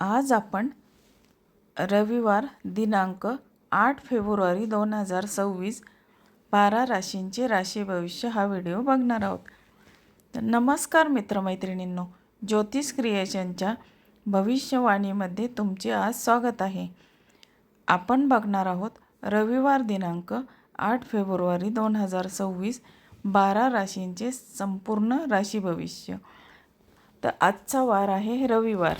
आज आपण रविवार दिनांक आठ फेब्रुवारी दोन हजार सव्वीस बारा राशींचे राशी भविष्य हा व्हिडिओ बघणार आहोत. तर नमस्कार मित्रमैत्रिणींनो ज्योतिष क्रिएशनच्या भविष्यवाणीमध्ये तुमचे आज स्वागत आहे. आपण बघणार आहोत रविवार दिनांक आठ फेब्रुवारी दोन हजार सव्वीस बारा राशींचे संपूर्ण राशी भविष्य. तर आजचा वार आहे रविवार.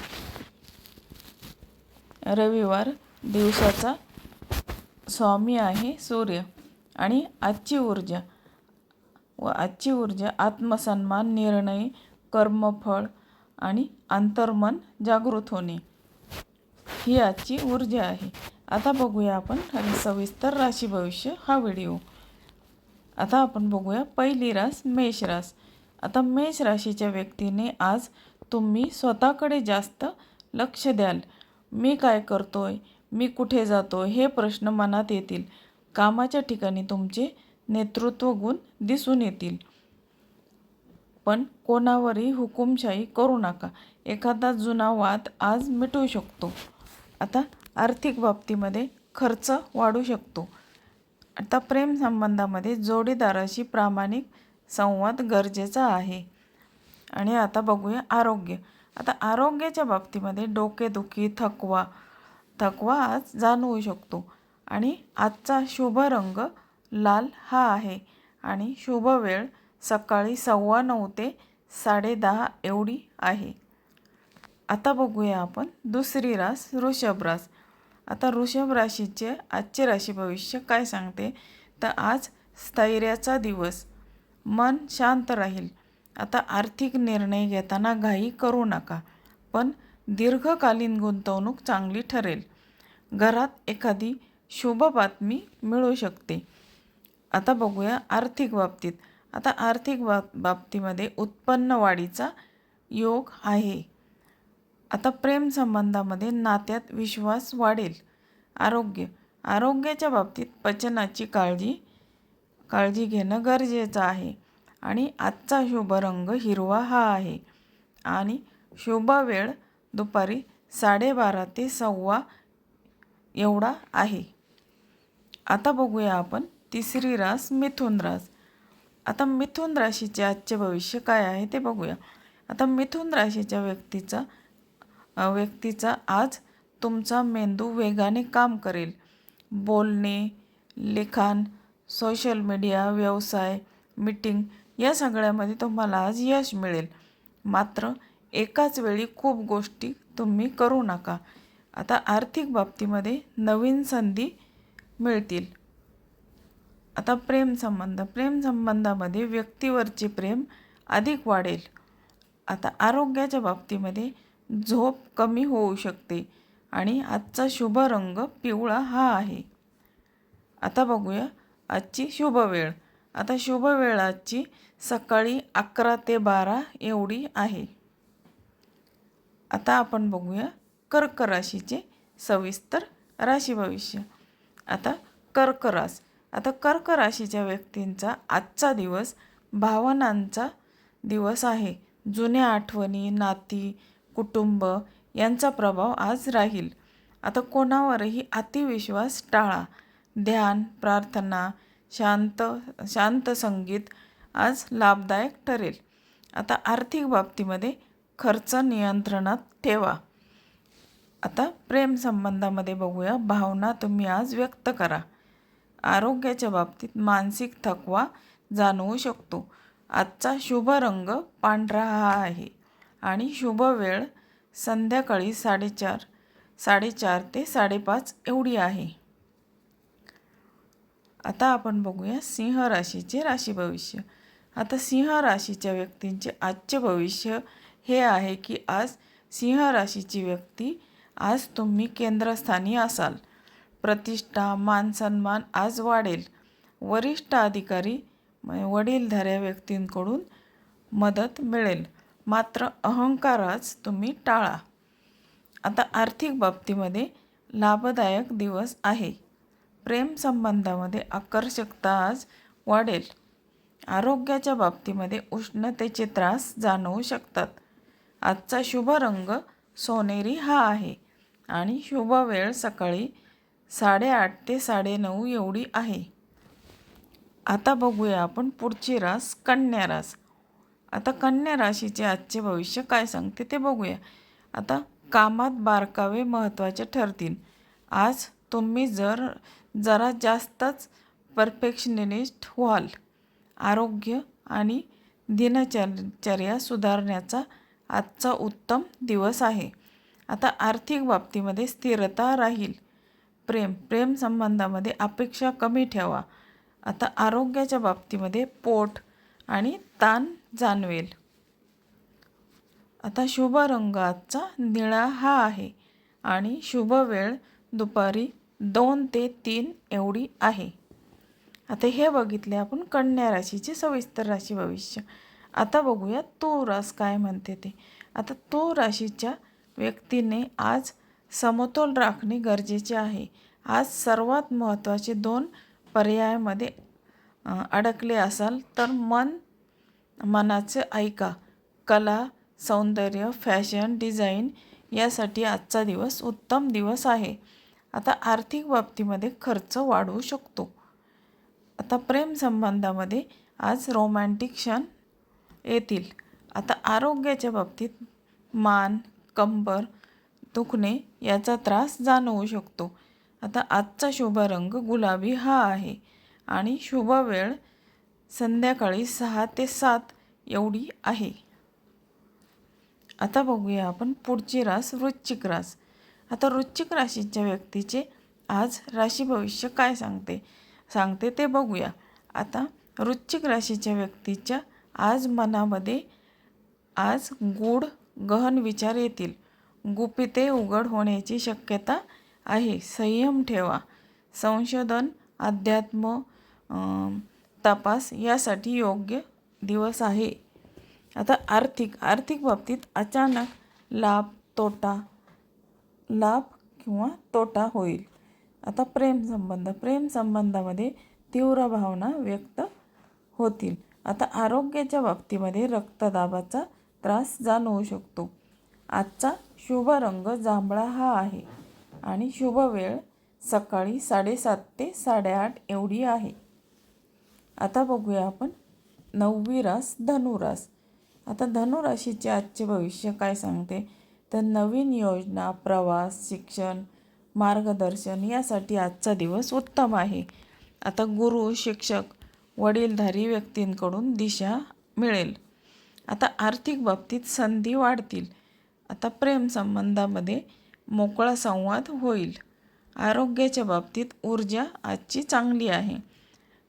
रविवार दिवसाचा स्वामी आहे सूर्य आणि आजची ऊर्जा. व आजची ऊर्जा आत्मसन्मान निर्णय कर्मफळ आणि अंतर्मन जागृत होणे. ही आजची ऊर्जा आहे. आता बघूया आपण सविस्तर राशी भविष्य हा व्हिडिओ. आता आपण बघूया पहिली रास मेष रास. आता मेष राशीच्या व्यक्तीने आज तुम्ही स्वतःकडे जास्त लक्ष द्याल. मी काय करतोय? मी कुठे जातो हे प्रश्न मनात येतील. कामाच्या ठिकाणी तुमचे नेतृत्व गुण दिसून येतील. पण कोणावरही हुकुमशाही करू नका. एखादा जुना वाद आज मिटवू शकतो. आता आर्थिक बाबतीमध्ये खर्च वाढू शकतो. आता प्रेम संबंधामध्ये जोडीदाराशी प्रामाणिक संवाद गरजेचा आहे. आणि आता बघूया आरोग्य. आता आरोग्याच्या बाबतीमध्ये डोकेदुखी थकवा थकवा आज जाणवू शकतो. आणि आजचा शुभ रंग लाल हा आहे. आणि शुभ वेळ सकाळी सव्वा नऊ ते साडेदहा एवढी आहे. आता बघूया आपण दुसरी रास वृषभ रास. आता वृषभ राशीचे आजचे राशी भविष्य काय सांगते? तर आज स्थैर्याचा दिवस. मन शांत राहील. आता आर्थिक निर्णय घेताना घाई करू नका पण दीर्घकालीन गुंतवणूक चांगली ठरेल. घरात एखादी शुभ बातमी मिळू शकते. आता बघूया आर्थिक बाबतीत. आता आर्थिक बाब बाबतीमध्ये उत्पन्न वाढीचा योग आहे. आता प्रेम संबंधामध्ये नात्यात विश्वास वाढेल. आरोग्य. आरोग्याच्या बाबतीत पचनाची काळजी काळजी घेणं गरजेचं आहे. आणि आजचा शुभ रंग हिरवा हा आहे. आणि शुभ वेळ दुपारी साडेबारा ते सव्वा एवढा आहे. आता बघूया आपण तिसरी रास मिथुन रास. आता मिथुन राशीचे आजचे भविष्य काय आहे ते बघूया. आता मिथुन राशीच्या व्यक्तीचा व्यक्तीचा आज तुमचा मेंदू वेगाने काम करेल. बोलणे लिखाण सोशल मीडिया व्यवसाय मीटिंग या सगळ्यामध्ये तुम्हाला आज यश मिळेल. मात्र एकाच वेळी खूप गोष्टी तुम्ही करू नका. आता आर्थिक बाबतीमध्ये नवीन संधी मिळतील. आता प्रेमसंबंध प्रेमसंबंधामध्ये व्यक्तीवरचे प्रेम अधिक वाढेल. आता आरोग्याच्या बाबतीमध्ये झोप कमी होऊ शकते आणि आजचा शुभ रंग पिवळा हा आहे. आता बघूया आजची शुभ वेळ. आता शुभ वेळाची सकाळी अकरा ते बारा एवढी आहे. आता आपण बघूया कर्क राशीचे सविस्तर राशी भविष्य. आता कर्क रास. आता कर्क राशीच्या व्यक्तींचा आजचा दिवस भावनांचा दिवस आहे. जुन्या आठवणी नाती कुटुंब यांचा प्रभाव आज राहील. आता कोणावरही अतिविश्वास टाळा. ध्यान प्रार्थना शांत शांत संगीत आज लाभदायक ठरेल. आता आर्थिक बाबतीमध्ये खर्च नियंत्रणात ठेवा. आता प्रेम संबंधामध्ये बघूया. भावना तुम्ही आज व्यक्त करा. आरोग्याच्या बाबतीत मानसिक थकवा जाणवू शकतो. आजचा शुभ रंग पांढरा हा आहे आणि शुभ वेळ संध्याकाळी साडेचार साडेचार ते साडेपाच एवढी आहे. आता आपण बघूया सिंह राशीचे राशी भविष्य. आता सिंह राशीच्या व्यक्तींचे आजचे भविष्य हे आहे की आज सिंह राशीची व्यक्ती आज तुम्ही केंद्रस्थानी असाल. प्रतिष्ठा मानसन्मान आज वाढेल. वरिष्ठ अधिकारी वडीलधाऱ्या व्यक्तींकडून मदत मिळेल. मात्र अहंकारच तुम्ही टाळा. आता आर्थिक बाबतीमध्ये लाभदायक दिवस आहे. प्रेमसंबंधामध्ये आकर्षकता आज वाढेल. आरोग्याच्या बाबतीमध्ये उष्णतेचे त्रास जाणवू शकतात. आजचा शुभ रंग सोनेरी हा आहे आणि शुभ वेळ सकाळी साडेआठ ते साडेनऊ एवढी आहे. आता बघूया आपण पुढची रास कन्या रास. आता कन्या राशीचे आजचे भविष्य काय सांगते ते बघूया. आता कामात बारकावे महत्त्वाचे ठरतील. आज तुम्ही जर जरा जास्तच परफेक्शनिस्ट व्हाल. आरोग्य आणि दिनचर्या सुधारण्याचा आजचा उत्तम दिवस आहे. आता आर्थिक बाबतीमध्ये स्थिरता राहील. प्रेम प्रेम संबंधामध्ये अपेक्षा कमी ठेवा. आता आरोग्याच्या बाबतीमध्ये पोट आणि ताण जाणवेल. आता शुभ रंग आजचा निळा हा आहे आणि शुभ वेळ दुपारी दोन ते तीन एवढी आहे. आता हे बघितले आपण कन्या राशीचे सविस्तर राशी भविष्य. आता बघूया तो रास काय म्हणते ते. आता तो राशीच्या व्यक्तीने आज समतोल राखणे गरजेचे आहे. आज सर्वात महत्त्वाचे दोन पर्यायामध्ये अडकले असाल तर मन मनाचे ऐका. कला सौंदर्य फॅशन डिझाईन यासाठी आजचा दिवस उत्तम दिवस आहे. आता आर्थिक बाबतीमध्ये खर्च वाढवू शकतो. आता प्रेम संबंधामध्ये आज रोमॅन्टिक क्षण येतील. आता आरोग्याच्या बाबतीत मान कंबर दुखणे याचा त्रास जाणवू शकतो. आता आजचा शुभ रंग गुलाबी हा आहे आणि शुभ वेळ संध्याकाळी सहा ते सात एवढी आहे. आता बघूया आपण पुढची रास वृश्चिक रास. आता वृश्चिक राशीच्या व्यक्तीचे आज राशी भविष्य काय सांगते? सांगते ते बघूया. आता वृश्चिक राशीच्या व्यक्तीच्या आज मनामध्ये आज गूढ गहन विचार येतील. गुपिते उघड होण्याची शक्यता आहे. संयम ठेवा. संशोधन अध्यात्म तपास यासाठी योग्य दिवस आहे. आता आर्थिक आर्थिक बाबतीत अचानक लाभ तोटा लाभ किंवा तोटा होईल. आता प्रेमसंबंध प्रेमसंबंधामध्ये तीव्र भावना व्यक्त होतील. आता आरोग्याच्या बाबतीमध्ये रक्तदाबाचा त्रास जाणवू शकतो. आजचा शुभ रंग जांभळा हा आहे आणि शुभ वेळ सकाळी साडेसात ते साडेआठ एवढी आहे. आता बघूया आपण नववी रास धनुरास आता धनुराशीचे आजचे भविष्य काय सांगते? तर नवीन योजना प्रवास शिक्षण मार्गदर्शन यासाठी आजचा दिवस उत्तम आहे. आता गुरु शिक्षक वडीलधारी व्यक्तींकडून दिशा मिळेल. आता आर्थिक बाबतीत संधी वाढतील. आता प्रेमसंबंधामध्ये मोकळा संवाद होईल. आरोग्याच्या बाबतीत ऊर्जा आजची चांगली आहे.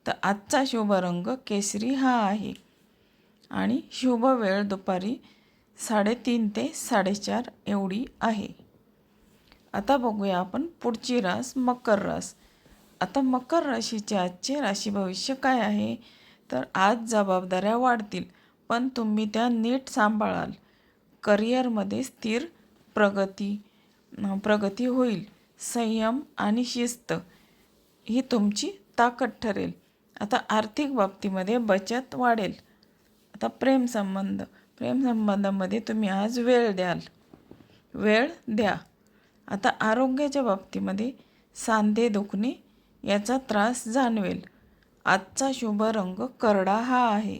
तर आजचा शुभ रंग केसरी हा आहे. आणि शुभ वेळ दुपारी साडेतीन ते साडेचार एवढी आहे. आता बघूया आपण पुढची रास मकर रास. आता मकर राशीचे आजचे राशी भविष्य काय आहे? तर आज जबाबदाऱ्या वाढतील पण तुम्ही त्या नीट सांभाळाल. करिअरमध्ये स्थिर प्रगती प्रगती होईल. संयम आणि शिस्त ही तुमची ताकद ठरेल. आता आर्थिक बाबतीमध्ये बचत वाढेल. आता प्रेमसंबंध प्रेमसंबंधामध्ये तुम्ही आज वेळ द्याल. वेळ द्या. आता आरोग्याच्या बाबतीमध्ये सांधे दुखणे याचा त्रास जाणवेल. आजचा शुभ रंग करडा हा आहे.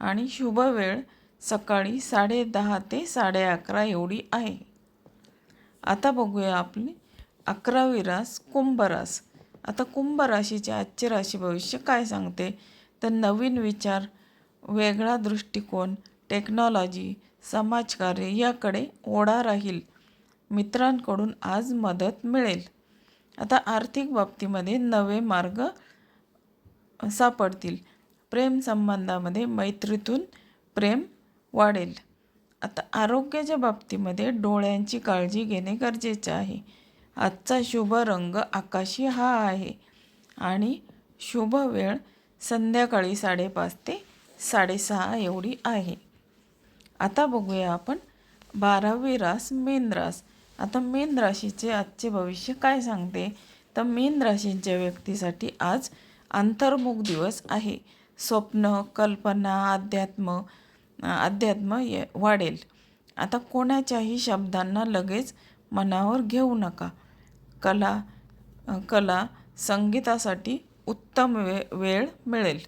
आणि शुभ वेळ सकाळी साडे दहा ते साडे अकरा एवढी आहे. आता बघूया आपली अकरावी रास कुंभ रास. आता कुंभ राशीचे आजचे राशी भविष्य काय सांगते? तर नवीन विचार वेगळा दृष्टिकोन टेक्नॉलॉजी समाजकार्य याकडे ओढा राहील. मित्रांकडून आज मदत मिळेल. आता आर्थिक बाबतीमध्ये नवे मार्ग सापडतील. प्रेमसंबंधामध्ये मैत्रीतून प्रेम वाढेल. आता आरोग्याच्या बाबतीमध्ये डोळ्यांची काळजी घेणे गरजेचे आहे. आजचा शुभ रंग आकाशी हा आहे आणि शुभ वेळ संध्याकाळी साडेपाच ते साडेसहा एवढी आहे. आता बघूया आपण. बारावी रास मेन रास. आता मेन राशीचे आजचे भविष्य काय सांगते? तर मेन राशीच्या व्यक्तीसाठी आज अंतर्मुख दिवस आहे. स्वप्न कल्पना अध्यात्म अध्यात्म ये वाढेल. आता कोणाच्याही शब्दांना लगेच मनावर घेऊ नका. कला कला संगीतासाठी उत्तम वे वेळ मिळेल.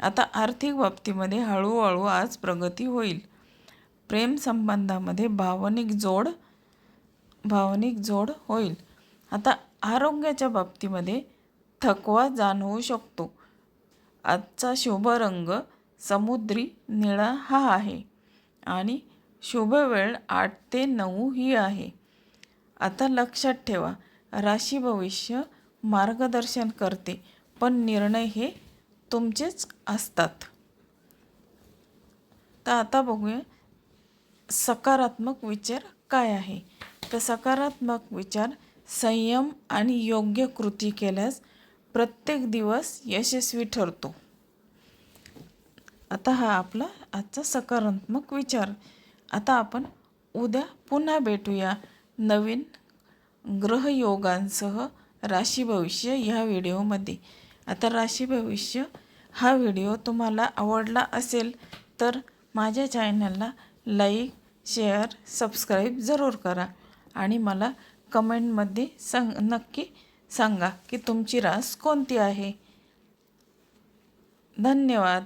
आता आर्थिक बाबतीमध्ये हळूहळू आज प्रगती होईल. प्रेमसंबंधामध्ये भावनिक जोड भावनिक जोड होईल. आता आरोग्याच्या बाबतीमध्ये थकवा जाणवू शकतो. आजचा शुभ रंग समुद्री निळा हा आहे आणि शुभ वेळ आठ ते नऊ ही आहे. आता लक्षात ठेवा राशी भविष्य मार्गदर्शन करते पण निर्णय हे तुमचेच असतात. तर आता बघूया सकारात्मक विचार काय आहे? तर सकारात्मक विचार संयम आणि योग्य कृती केल्यास प्रत्येक दिवस यशस्वी ठरतो. आता हा आपला आजचा सकारात्मक विचार. आता आपण उद्या पुन्हा भेटूया नवीन ग्रहयोगांसह राशी भविष्य ह्या व्हिडिओमध्ये. आता राशी भविष्य हा व्हिडिओ तुम्हाला आवडला असेल तर माझ्या चॅनलला लाईक शेअर सबस्क्राईब जरूर करा आणि मला कमेंटमध्ये सांग नक्की सांगा की तुमची रास कोणती आहे. धन्यवाद.